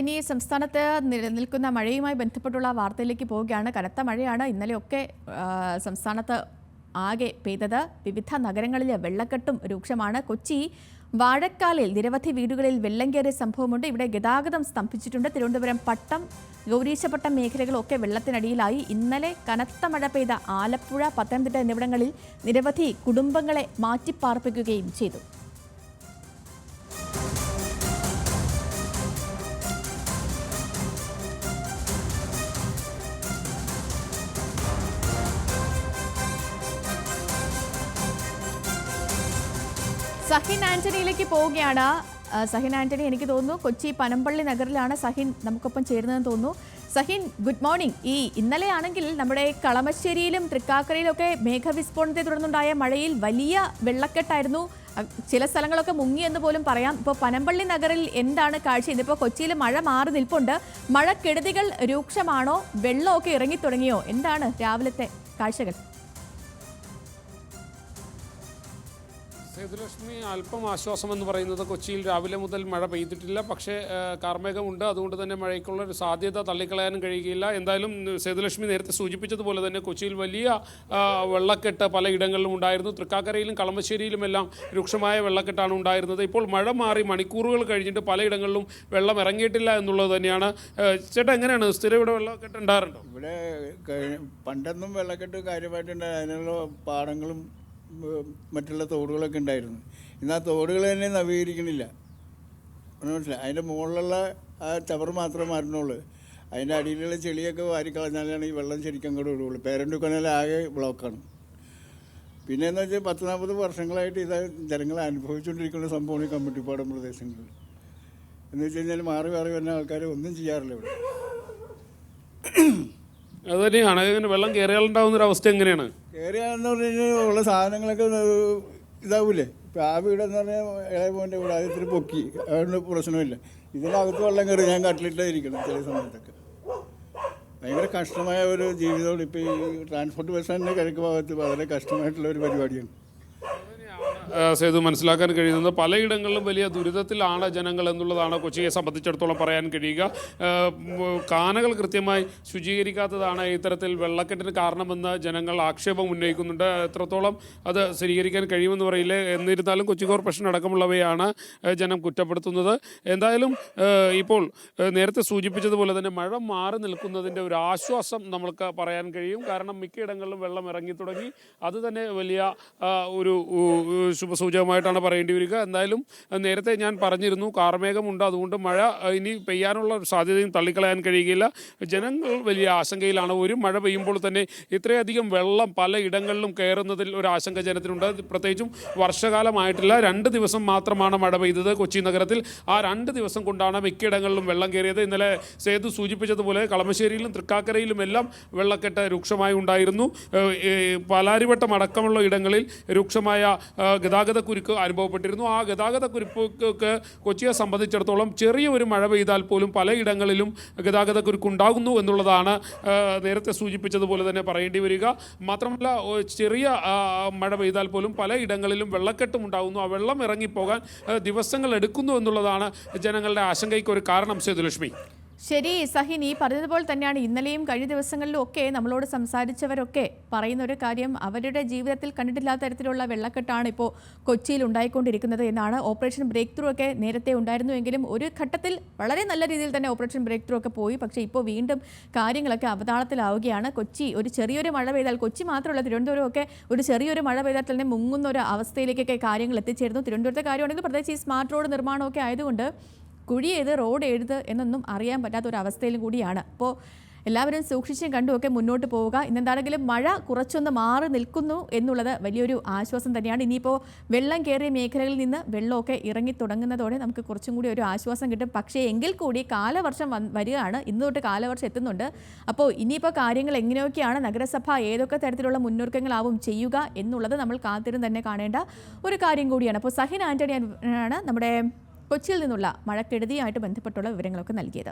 ഇനി സംസ്ഥാനത്ത് നിലനിൽക്കുന്ന മഴയുമായി ബന്ധപ്പെട്ടുള്ള വാർത്തയിലേക്ക് പോവുകയാണ്. കനത്ത മഴയാണ് ഇന്നലെയൊക്കെ സംസ്ഥാനത്ത് ആകെ പെയ്തത്. വിവിധ നഗരങ്ങളിലെ വെള്ളക്കെട്ടും രൂക്ഷമാണ്. കൊച്ചി വാഴക്കാലിൽ നിരവധി വീടുകളിൽ വെള്ളം കയറിയ സംഭവമുണ്ട്. ഇവിടെ ഗതാഗതം സ്തംഭിച്ചിട്ടുണ്ട്. തിരുവനന്തപുരം പട്ടം ഗൗരീശപട്ടം മേഖലകളൊക്കെ വെള്ളത്തിനടിയിലായി. ഇന്നലെ കനത്ത മഴ പെയ്ത ആലപ്പുഴ പത്തനംതിട്ട എന്നിവിടങ്ങളിൽ നിരവധി കുടുംബങ്ങളെ മാറ്റിപ്പാർപ്പിക്കുകയും ചെയ്തു. സഹിൻ ആന്റണിയിലേക്ക് പോവുകയാണ്. സഹിൻ ആന്റണി എനിക്ക് തോന്നുന്നു കൊച്ചി പനമ്പള്ളി നഗറിലാണ് സഹിൻ നമുക്കൊപ്പം ചേരുന്നതെന്ന് തോന്നുന്നു. Sahin good morning. ഈ ഇന്നലെയാണെങ്കിൽ നമ്മുടെ കളമശ്ശേരിയിലും തൃക്കാക്കരയിലൊക്കെ മേഘവിസ്ഫോടനത്തെ തുടർന്നുണ്ടായ മഴയിൽ വലിയ വെള്ളക്കെട്ടായിരുന്നു. ചില സ്ഥലങ്ങളൊക്കെ മുങ്ങി എന്ന് പോലും പറയാം. ഇപ്പോൾ പനമ്പള്ളി നഗറിൽ എന്താണ് കാഴ്ച? ഇതിപ്പോൾ കൊച്ചിയിൽ മഴ മാറി നിൽപ്പുണ്ട്. മഴക്കെടുതികൾ രൂക്ഷമാണോ? വെള്ളമൊക്കെ ഇറങ്ങി തുടങ്ങിയോ? എന്താണ് രാവിലത്തെ കാഴ്ചകൾ? സേതുലക്ഷ്മി അല്പം ആശ്വാസം എന്ന് പറയുന്നത് കൊച്ചിയിൽ രാവിലെ മുതൽ മഴ പെയ്തിട്ടില്ല. പക്ഷേ കാർമേഘമുണ്ട്. അതുകൊണ്ട് തന്നെ മഴയ്ക്കുള്ള ഒരു സാധ്യത തള്ളിക്കളയാനും കഴിയുകയില്ല. എന്തായാലും സേതുലക്ഷ്മി നേരത്തെ സൂചിപ്പിച്ചതുപോലെ തന്നെ കൊച്ചിയിൽ വലിയ വെള്ളക്കെട്ട് പലയിടങ്ങളിലും ഉണ്ടായിരുന്നു. തൃക്കാക്കരയിലും കളമശ്ശേരിയിലുമെല്ലാം രൂക്ഷമായ വെള്ളക്കെട്ടാണ് ഉണ്ടായിരുന്നത്. ഇപ്പോൾ മഴ മാറി മണിക്കൂറുകൾ കഴിഞ്ഞിട്ട് പലയിടങ്ങളിലും വെള്ളം ഇറങ്ങിയിട്ടില്ല എന്നുള്ളത് തന്നെയാണ്. ചേട്ടാ എങ്ങനെയാണ്? സ്ഥിരം ഇവിടെ വെള്ളക്കെട്ട് ഉണ്ടാകാറുണ്ടോ? ഇവിടെ പണ്ടെന്നും വെള്ളക്കെട്ട് കാര്യമായിട്ടുണ്ടായിരുന്നു അതിനുള്ള പാടങ്ങളും മറ്റുള്ള തോടുകളൊക്കെ ഉണ്ടായിരുന്നു. ഇന്ന് ആ തോടുകൾ തന്നെ നവീകരിക്കണില്ല. മനസ്സിലായി? അതിന്റെ മുകളിലുള്ള ആ ടവർ മാത്രമേ മാറുന്നുള്ളൂ. അതിന്റെ അടിയിലുള്ള ചെളിയൊക്കെ വാരിക്കളഞ്ഞാലാണ് ഈ വെള്ളം ശരിക്കും അങ്ങോട്ട് വിടുകയുള്ളൂ പേരന്റ് ആകെ ബ്ലോക്കാണ്. പിന്നെ എന്ന് വെച്ചാൽ പത്ത് നാൽപ്പത് വർഷങ്ങളായിട്ട് ഇത് ജനങ്ങൾ അനുഭവിച്ചുകൊണ്ടിരിക്കുന്ന സംഭവമാണ് ഈ കമ്മിട്ടിപ്പാടം പ്രദേശങ്ങളിൽ. എന്ന് വെച്ച് കഴിഞ്ഞാൽ മാറി മാറി വരുന്ന ആൾക്കാർ ഒന്നും ചെയ്യാറില്ല ഇവിടെ. അത് തന്നെയാണ്. വെള്ളം കയറിയാലുണ്ടാവുന്ന അവസ്ഥ എങ്ങനെയാണ്? കയറിയാന്ന് പറഞ്ഞാൽ ഉള്ള സാധനങ്ങളൊക്കെ ഇതാവൂലേ? ഇപ്പം ആ വീടെന്ന് പറഞ്ഞാൽ ഇളയ പോന്റെ വീട് ഇത്തിരി പൊക്കി. അതുകൊണ്ട് പ്രശ്നമില്ല. ഇതിനകത്ത് വെള്ളം കയറി ഞാൻ കട്ടിലിട്ടേ ഇരിക്കണം ചില സമയത്തൊക്കെ. ഭയങ്കര കഷ്ടമായ ഒരു ജീവിതമാണ്. ഇപ്പോൾ ഈ ട്രാൻസ്പോർട്ട് ബസ് തന്നെ കിഴക്ക് ഭാഗത്ത് വളരെ കഷ്ടമായിട്ടുള്ള ഒരു പരിപാടിയാണ്. സേതു മനസ്സിലാക്കാൻ കഴിയുന്നത് പലയിടങ്ങളിലും വലിയ ദുരിതത്തിലാണ് ജനങ്ങൾ എന്നുള്ളതാണ് കൊച്ചിയെ സംബന്ധിച്ചിടത്തോളം പറയാൻ കഴിയുക. കാനകൾ കൃത്യമായി ശുചീകരിക്കാത്തതാണ് ഇത്തരത്തിൽ വെള്ളക്കെട്ടിന് കാരണമെന്ന് ജനങ്ങൾ ആക്ഷേപം ഉന്നയിക്കുന്നുണ്ട്. എത്രത്തോളം അത് സ്ഥിരീകരിക്കാൻ കഴിയുമെന്ന് പറയില്ല. എന്നിരുന്നാലും കൊച്ചി കോർപ്പറേഷൻ അടക്കമുള്ളവയാണ് ജനം കുറ്റപ്പെടുത്തുന്നത്. എന്തായാലും ഇപ്പോൾ നേരത്തെ സൂചിപ്പിച്ചതുപോലെ തന്നെ മഴ മാറി നിൽക്കുന്നതിന്റെ ഒരു ആശ്വാസം നമ്മൾക്ക് പറയാൻ കഴിയും. കാരണം മിക്കയിടങ്ങളിലും വെള്ളം ഇറങ്ങി തുടങ്ങി. അത് തന്നെ വലിയ ഒരു ശുഭസൂചകമായിട്ടാണ് പറയേണ്ടി വരിക. എന്തായാലും നേരത്തെ ഞാൻ പറഞ്ഞിരുന്നു കാർമേഘമുണ്ട് അതുകൊണ്ട് മഴ ഇനി പെയ്യാനുള്ള സാധ്യതയും തള്ളിക്കളയാൻ കഴിയുകയില്ല. ജനങ്ങൾ വലിയ ആശങ്കയിലാണ്. ഒരു മഴ പെയ്യുമ്പോൾ തന്നെ ഇത്രയധികം വെള്ളം പല ഇടങ്ങളിലും കയറുന്നതിൽ ഒരു ആശങ്ക ജനത്തിനുണ്ട്. പ്രത്യേകിച്ചും വർഷകാലമായിട്ടില്ല. രണ്ട് ദിവസം മാത്രമാണ് മഴ പെയ്തത് കൊച്ചി നഗരത്തിൽ. ആ രണ്ട് ദിവസം കൊണ്ടാണ് മിക്കയിടങ്ങളിലും വെള്ളം കയറിയത്. ഇന്നലെ സേതു സൂചിപ്പിച്ചതുപോലെ കളമശ്ശേരിയിലും തൃക്കാക്കരയിലും എല്ലാം വെള്ളക്കെട്ട് രൂക്ഷമായി ഉണ്ടായിരുന്നു. പാലാരിവട്ടം അടക്കമുള്ള ഇടങ്ങളിൽ രൂക്ഷമായ ആ, ഗതാഗത കുരുക്ക് അനുഭവപ്പെട്ടിരുന്നു. ആ ഗതാഗത കുരുക്ക് കൊച്ചിയെ സംബന്ധിച്ചിടത്തോളം ചെറിയ ഒരു മഴ പെയ്താൽ പോലും പലയിടങ്ങളിലും ഗതാഗത കുരുക്ക് ഉണ്ടാകുന്നു എന്നുള്ളതാണ് നേരത്തെ സൂചിപ്പിച്ചതുപോലെ തന്നെ പറയേണ്ടി വരിക. മാത്രമല്ല ചെറിയ മഴ പെയ്താൽ പോലും പലയിടങ്ങളിലും വെള്ളക്കെട്ടും ഉണ്ടാകുന്നു. ആ വെള്ളം ഇറങ്ങിപ്പോകാൻ ദിവസങ്ങൾ എടുക്കുന്നു എന്നുള്ളതാണ് ജനങ്ങളുടെ ആശങ്കയ്ക്ക് ഒരു കാരണം സേതുലക്ഷ്മി. ശരി സഹിൻ ഈ പറഞ്ഞതുപോലെ തന്നെയാണ്. ഇന്നലെയും കഴിഞ്ഞ ദിവസങ്ങളിലും ഒക്കെ നമ്മളോട് സംസാരിച്ചവരൊക്കെ പറയുന്ന ഒരു കാര്യം അവരുടെ ജീവിതത്തിൽ കണ്ടിട്ടില്ലാത്ത തരത്തിലുള്ള വെള്ളക്കെട്ടാണ് ഇപ്പോൾ കൊച്ചിയിൽ ഉണ്ടായിക്കൊണ്ടിരിക്കുന്നത് എന്നാണ് ഓപ്പറേഷൻ ബ്രേക്ക് ത്രൂ ഒക്കെ നേരത്തെ ഉണ്ടായിരുന്നുവെങ്കിലും ഒരു ഘട്ടത്തിൽ വളരെ നല്ല രീതിയിൽ തന്നെ ഓപ്പറേഷൻ ബ്രേക്ക് ത്രൂ ഒക്കെ പോയി. പക്ഷേ ഇപ്പോൾ വീണ്ടും കാര്യങ്ങളൊക്കെ അവതാളത്തിലാവുകയാണ്. കൊച്ചി ഒരു ചെറിയൊരു മഴ പെയ്താൽ കൊച്ചി മാത്രമല്ല തിരുവനന്തപുരം ഒക്കെ ഒരു ചെറിയൊരു മഴ പെയ്താൽ തന്നെ മുങ്ങുന്ന ഒരു അവസ്ഥയിലേക്കൊക്കെ കാര്യങ്ങൾ എത്തിച്ചേരുന്നു. തിരുവനന്തപുരത്തെ കാര്യമാണെങ്കിൽ പ്രത്യേകിച്ച് ഈ സ്മാർട്ട് റോഡ് നിർമ്മാണമൊക്കെ ആയതുകൊണ്ട് കുഴി ഏത് റോഡ് ഏത് എന്നൊന്നും അറിയാൻ പറ്റാത്ത ഒരു അവസ്ഥയിലും കൂടിയാണ്. അപ്പോൾ എല്ലാവരും സൂക്ഷിച്ചും കണ്ടുമൊക്കെ മുന്നോട്ട് പോവുക. ഇന്നെന്താണെങ്കിലും മഴ കുറച്ചൊന്ന് മാറി നിൽക്കുന്നു എന്നുള്ളത് വലിയൊരു ആശ്വാസം തന്നെയാണ്. ഇനിയിപ്പോൾ വെള്ളം കയറിയ മേഖലകളിൽ നിന്ന് വെള്ളമൊക്കെ ഇറങ്ങി തുടങ്ങുന്നതോടെ നമുക്ക് കുറച്ചും കൂടി ഒരു ആശ്വാസം കിട്ടും. പക്ഷേ എങ്കിൽ കൂടി കാലവർഷം വരികയാണ്. ഇന്ന് തൊട്ട് കാലവർഷം എത്തുന്നുണ്ട്. അപ്പോൾ ഇനിയിപ്പോൾ കാര്യങ്ങൾ എങ്ങനെയൊക്കെയാണ് നഗരസഭ ഏതൊക്കെ തരത്തിലുള്ള മുന്നൊരുക്കങ്ങളാവും ചെയ്യുക എന്നുള്ളത് നമ്മൾ കാത്തിരുന്ന് തന്നെ കാണേണ്ട ഒരു കാര്യം കൂടിയാണ്. അപ്പോൾ സഹിൻ ആന്റണി ആണ് നമ്മുടെ കൊച്ചിയിൽ നിന്നുള്ള മഴക്കെടുതിയായിട്ട് ബന്ധപ്പെട്ടുള്ള വിവരങ്ങളൊക്കെ നൽകിയത്.